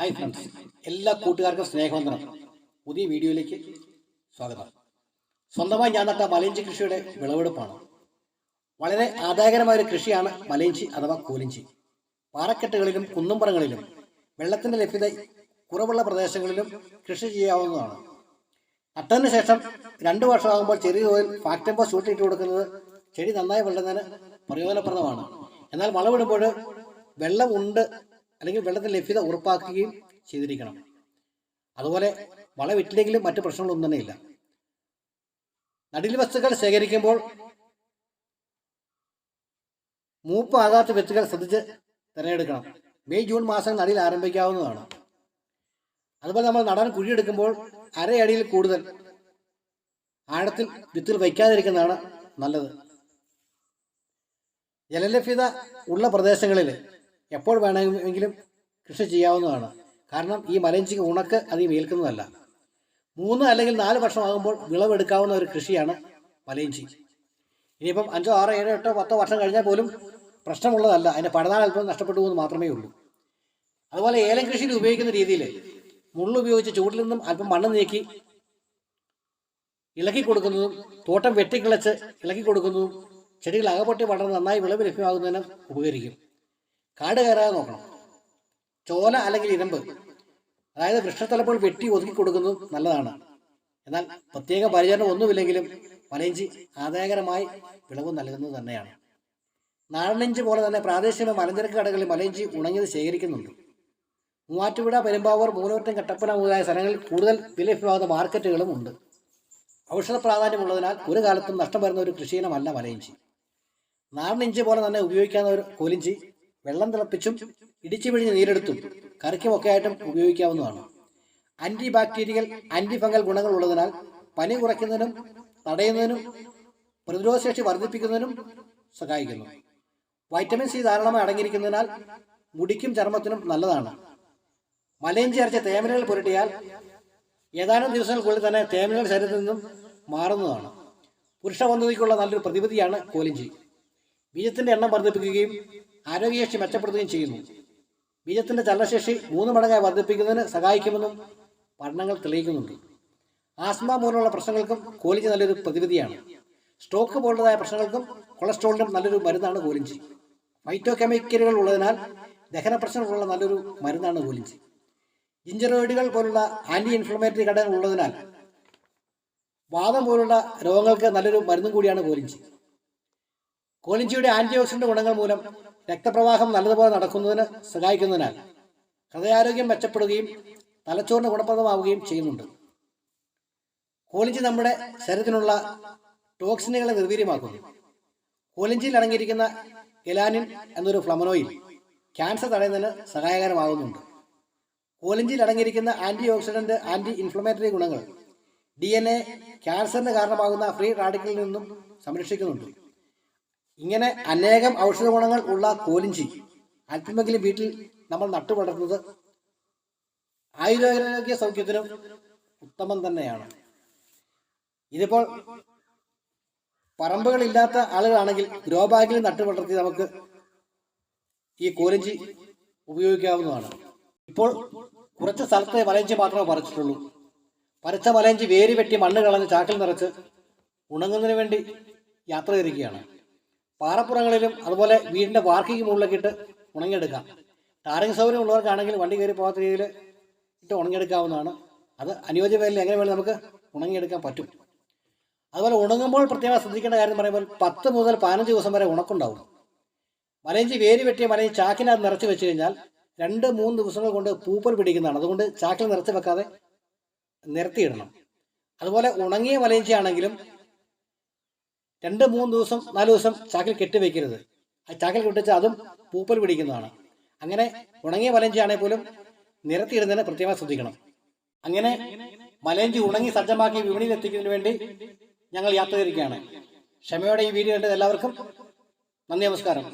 Hi friends എല്ലാ കൂട്ടുകാർക്കും സ്നേഹവന്ദനം. പുതിയ വീഡിയോയിലേക്ക് സ്വാഗതം. സ്വന്തമായി ഞാൻ നട്ട മലയിഞ്ചി കൃഷിയുടെ വിളവെടുപ്പാണ്. വളരെ ആദായകരമായ ഒരു കൃഷിയാണ് മലയിഞ്ചി അഥവാ കൂലിഞ്ചി. പാറക്കെട്ടുകളിലും കുന്നുംപറങ്ങളിലും വെള്ളത്തിന്റെ ലഭ്യത കുറവുള്ള പ്രദേശങ്ങളിലും കൃഷി ചെയ്യാവുന്നതാണ്. നട്ടതിന് ശേഷം രണ്ടു വർഷമാകുമ്പോൾ ചെറിയ തോതിൽ ഫാക്ടംബോ ഷൂട്ടിട്ട് കൊടുക്കുന്നത് ചെടി നന്നായി വളരുന്നതിന് പ്രയോജനപ്രദമാണ്. എന്നാൽ വളമിടുമ്പോൾ വെള്ളം ഉണ്ട് അല്ലെങ്കിൽ വെള്ളത്തിന്റെ ലഭ്യത ഉറപ്പാക്കുകയും ചെയ്തിരിക്കണം. അതുപോലെ വളമിട്ടില്ലെങ്കിലും മറ്റു പ്രശ്നങ്ങളൊന്നും തന്നെ ഇല്ല. നടിൽ വസ്തുക്കൾ ശേഖരിക്കുമ്പോൾ മൂപ്പാകാത്ത വിത്തുകൾ ശ്രദ്ധിച്ച് തിരഞ്ഞെടുക്കണം. മെയ് ജൂൺ മാസം നടിയിൽ ആരംഭിക്കാവുന്നതാണ്. അതുപോലെ നമ്മൾ നടാൻ കുഴിയെടുക്കുമ്പോൾ അരയടിയിൽ കൂടുതൽ ആഴത്തിൽ വിത്തുകൾ വയ്ക്കാതിരിക്കുന്നതാണ് നല്ലത്. ജലലഭ്യത ഉള്ള പ്രദേശങ്ങളിൽ എപ്പോൾ വേണമെങ്കിലും കൃഷി ചെയ്യാവുന്നതാണ്. കാരണം ഈ മലഞ്ചിക്ക് ഉണക്ക് അധികം ഏൽക്കുന്നതല്ല. മൂന്ന് അല്ലെങ്കിൽ നാല് വർഷമാകുമ്പോൾ വിളവെടുക്കാവുന്ന ഒരു കൃഷിയാണ് മലയിഞ്ചി ഇനിയിപ്പം അഞ്ചോ ആറോ ഏഴോ എട്ടോ പത്തോ വർഷം കഴിഞ്ഞാൽ പോലും പ്രശ്നമുള്ളതല്ല. അതിന്റെ പടനാൾ അല്പം നഷ്ടപ്പെട്ടു എന്ന് മാത്രമേ ഉള്ളൂ. അതുപോലെ ഏലം കൃഷിയിൽ ഉപയോഗിക്കുന്ന രീതിയിൽ മുള്ളുപയോഗിച്ച് ചൂടിൽ നിന്നും അല്പം മണ്ണ് നീക്കി ഇളക്കി കൊടുക്കുന്നതും തോട്ടം വെട്ടിക്കിളച്ച് ഇളക്കി കൊടുക്കുന്നതും ചെടികൾ അകപ്പെട്ടി വളർന്ന് നന്നായി വിളവ് ലഭ്യമാകുന്നതിനും ഉപകരിക്കും. കാട് കയറാതെ നോക്കണം. ചോല അല്ലെങ്കിൽ ഇരമ്പ്. അതായത് വൃക്ഷത്തലപ്പോൾ വെട്ടി ഒതുക്കി കൊടുക്കുന്നത് നല്ലതാണ്. എന്നാൽ പ്രത്യേക പരിചരണം ഒന്നുമില്ലെങ്കിലും വലയഞ്ചി ആദായകരമായി വിളവ് നൽകുന്നത് തന്നെയാണ്. നാടനിഞ്ചി പോലെ തന്നെ പ്രാദേശിക മലഞ്ചരക്ക് കടകളിൽ മലയിഞ്ചി ഉണങ്ങിയത് ശേഖരിക്കുന്നുണ്ട്. മൂവാറ്റുപുഴ പെരുമ്പാവൂർ മൂലവറ്റം കട്ടപ്പന മുതലായ സ്ഥലങ്ങളിൽ കൂടുതൽ വിലഭ്യമാകുന്ന മാർക്കറ്റുകളും ഉണ്ട്. ഔഷധ പ്രാധാന്യമുള്ളതിനാൽ ഒരു കാലത്തും നഷ്ടം വരുന്ന ഒരു കൃഷിയിനമല്ല മലയിഞ്ചി നാടൻ ഇഞ്ചി പോലെ തന്നെ ഉപയോഗിക്കാവുന്ന ഒരു കോലിഞ്ചി വെള്ളം തിളപ്പിച്ചും ഇടിച്ചു പിഴിഞ്ഞ് നീരെടുത്തും കറിക്കും ഒക്കെ ആയിട്ടും ഉപയോഗിക്കാവുന്നതാണ്. ആന്റി ബാക്ടീരിയൽ ആന്റി ഫംഗൽ ഗുണങ്ങൾ ഉള്ളതിനാൽ പനി കുറയ്ക്കുന്നതിനും തടയുന്നതിനും പ്രതിരോധശേഷി വർദ്ധിപ്പിക്കുന്നതിനും സഹായിക്കുന്നു. വൈറ്റമിൻ സി ധാരാളമായി അടങ്ങിയിരിക്കുന്നതിനാൽ മുടിക്കും ചർമ്മത്തിനും നല്ലതാണ്. മലയും ചേർച്ച തേമലകൾ പുരട്ടിയാൽ ഏതാനും ദിവസങ്ങൾക്കുള്ളിൽ തന്നെ തേമലകൾ ശരീരത്തിൽ നിന്നും മാറുന്നതാണ്. പുരുഷ പുരുഷവന്ധതിക്കുള്ള നല്ലൊരു പ്രതിവിധിയാണ് കോലിഞ്ചി. ബീജത്തിന്റെ എണ്ണം വർദ്ധിപ്പിക്കുകയും ആരോഗ്യശേഷി മെച്ചപ്പെടുത്തുകയും ചെയ്യുന്നു. ബീജത്തിന്റെ ചലനശേഷി മൂന്ന് മടങ്ങായി വർദ്ധിപ്പിക്കുന്നതിന് സഹായിക്കുമെന്നും പഠനങ്ങൾ തെളിയിക്കുന്നുണ്ട്. ആസ്മ പോലുള്ള പ്രശ്നങ്ങൾക്കും കോലിഞ്ചി നല്ലൊരു പ്രതിവിധിയാണ്. സ്ട്രോക്ക് പോലുള്ളതായ പ്രശ്നങ്ങൾക്കും കൊളസ്ട്രോളിനും നല്ലൊരു മരുന്നാണ് കോലിഞ്ചി. ഫൈറ്റോ കെമിക്കലുകൾ ഉള്ളതിനാൽ ദഹന പ്രശ്നങ്ങളുള്ള നല്ലൊരു മരുന്നാണ് കോലിഞ്ചി. ജിഞ്ചറോയിഡുകൾ പോലുള്ള ആന്റി ഇൻഫ്ലമേറ്ററി ഘടകങ്ങൾ ഉള്ളതിനാൽ വാദം പോലുള്ള രോഗങ്ങൾക്ക് നല്ലൊരു മരുന്നും കൂടിയാണ് കോലിഞ്ചി. കോലിഞ്ചിയുടെ ആന്റി ഓക്സിഡന്റ് ഗുണങ്ങൾ മൂലം രക്തപ്രവാഹം നല്ലതുപോലെ നടക്കുന്നതിന് സഹായിക്കുന്നതിനാൽ ഹൃദയാരോഗ്യം മെച്ചപ്പെടുകയും തലച്ചോറിന് ഗുണപ്രദമാവുകയും ചെയ്യുന്നുണ്ട്. കോലിഞ്ചി നമ്മുടെ ശരീരത്തിനുള്ള ടോക്സിനുകളെ നിർവീര്യമാക്കുന്നു. കോലിഞ്ചിയിൽ അടങ്ങിയിരിക്കുന്ന എലാനിൻ എന്നൊരു ഫ്ലമനോയിൽ ക്യാൻസർ തടയുന്നതിന് സഹായകരമാകുന്നുണ്ട്. കോലിഞ്ചിയിൽ അടങ്ങിയിരിക്കുന്ന ആന്റി ഓക്സിഡന്റ് ആന്റി ഇൻഫ്ലമേറ്ററി ഗുണങ്ങൾ ഡി എൻ എ ക്യാൻസറിന് കാരണമാകുന്ന ഫ്രീ റാഡിക്കലിൽ നിന്നും സംരക്ഷിക്കുന്നുണ്ട്. ഇങ്ങനെ അനേകം ഔഷധ ഗുണങ്ങൾ ഉള്ള കോലിഞ്ചി അല്പമെങ്കിലും വീട്ടിൽ നമ്മൾ നട്ടു വളർത്തുന്നത് ആയുരാരോഗ്യ സൗഖ്യത്തിനും ഉത്തമം തന്നെയാണ്. ഇതിപ്പോൾ പറമ്പുകളില്ലാത്ത ആളുകളാണെങ്കിൽ ഗ്രോ ബാഗിൽ നട്ടു വളർത്തി നമുക്ക് ഈ കോലിഞ്ചി ഉപയോഗിക്കാവുന്നതാണ്. ഇപ്പോൾ കുറച്ച് സ്ഥലത്തെ വലയഞ്ചി മാത്രമേ പറിച്ചിട്ടുള്ളൂ. പറിച്ച വലയഞ്ചി വേര് വെട്ടി മണ്ണ് കളഞ്ഞ് ചാക്കിൽ നിറച്ച് ഉണങ്ങുന്നതിന് വേണ്ടി യാത്ര തിരിക്കുകയാണ്. പാറപ്പുറങ്ങളിലും അതുപോലെ വീടിന്റെ വാർക്കിക്ക് മുകളിലൊക്കെ ഇട്ട് ഉണങ്ങിയെടുക്കാം. ടാറിങ് സൗകര്യം ഉള്ളവർക്കാണെങ്കിൽ വണ്ടി കയറി പോകാത്ത രീതിയിൽ ഇട്ട് ഉണങ്ങിയെടുക്കാവുന്നതാണ്. അത് അനുയോജ്യ പേരിൽ എങ്ങനെ വേണമെങ്കിൽ നമുക്ക് ഉണങ്ങിയെടുക്കാൻ പറ്റും. അതുപോലെ ഉണങ്ങുമ്പോൾ പ്രത്യേകം ശ്രദ്ധിക്കേണ്ട കാര്യം പറയുമ്പോൾ പത്ത് മുതൽ പതിനഞ്ച് ദിവസം വരെ ഉണക്കുണ്ടാവും. മലയിഞ്ചി വേര് വെട്ടിയ മലയിഞ്ചി ചാക്കിനകത്ത് നിറച്ച് വെച്ച് കഴിഞ്ഞാൽ രണ്ട് മൂന്ന് ദിവസങ്ങൾ കൊണ്ട് പൂപ്പൽ പിടിക്കുന്നതാണ്. അതുകൊണ്ട് ചാക്കിൽ നിറച്ച് വെക്കാതെ നിരത്തിയിടണം. അതുപോലെ ഉണങ്ങിയ മലയിഞ്ചി ആണെങ്കിലും രണ്ട് മൂന്ന് ദിവസം നാല് ദിവസം ചാക്കിൽ കെട്ടി വെക്കരുത്. ആ ചാക്കിൽ കെട്ടിച്ച് അതും പൂപ്പൽ പിടിക്കുന്നതാണ്. അങ്ങനെ ഉണങ്ങിയ മലഞ്ചിയാണെങ്കിൽ പോലും നിരത്തിയിടുന്നതിന് പ്രത്യേകം ശ്രദ്ധിക്കണം. അങ്ങനെ മലഞ്ചി ഉണങ്ങി സജ്ജമാക്കി വിപണിയിൽ എത്തിക്കുന്നതിന് വേണ്ടി ഞങ്ങൾ യാത്ര തിരിക്കുകയാണ്. ക്ഷമയോടെ ഈ വീഡിയോ കണ്ടത് എല്ലാവർക്കും നന്ദി നമസ്കാരം.